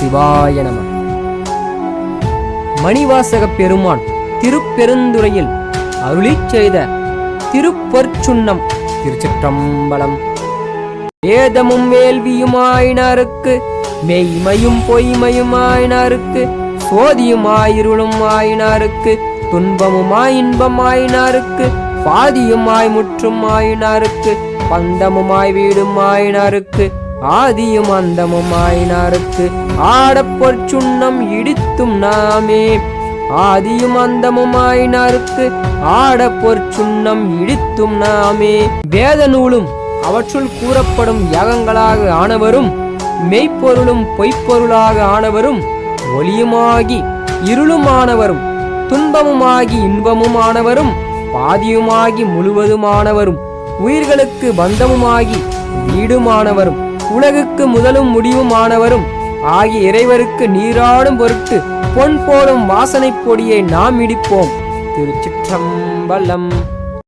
சிவாய நம. மணிவாசக பெருமான் திருப்பெருந்துறையில் அருளிச் செய்த திருப்பொற்சுண்ணம் திருச்சிற்றம்பலம். வேதமும் வேள்வியுமாயினாருக்கு மெய்மையும் பொய்மையுமாயினாருக்கு சோதியுமாயிருளும் ஆயினாருக்கு துன்பமுமாய் இன்பமாயினாருக்கு பாதியுமாய் முற்றும் ஆயினாருக்கு பந்தமுமாய் வீடும் ஆயினாருக்கு ஆதியும் அந்தமும் ஆயினாருக்கு. ஆடப்பொற் சுண்ணம் இடித்தும் நாமே. ஆதியும் அந்தமும் ஆயினாருக்கு. ஆடப்பொற் சுண்ணம் இடித்தும் நாமே. வேத நூலும் அவற்றுள் கூறப்படும் யாகங்களாக ஆனவரும் மெய்ப்பொருளும் பொய்ப்பொருளாக ஆனவரும் ஒளியுமாகி இருளுமானவரும் துன்பமுமாகி இன்பமுமானவரும் பாதியுமாகி முழுவதுமானவரும் உயிர்களுக்கு பந்தமுமாகி வீடுமானவரும். உலகுக்கு முதலும் முடிவுமானவரும் ஆகிய இறைவருக்கு நீராடும் பொருட்டு பொன் போடும் வாசனைப் பொடியை நாம் இடிப்போம். திருச்சிற்றம்பலம்.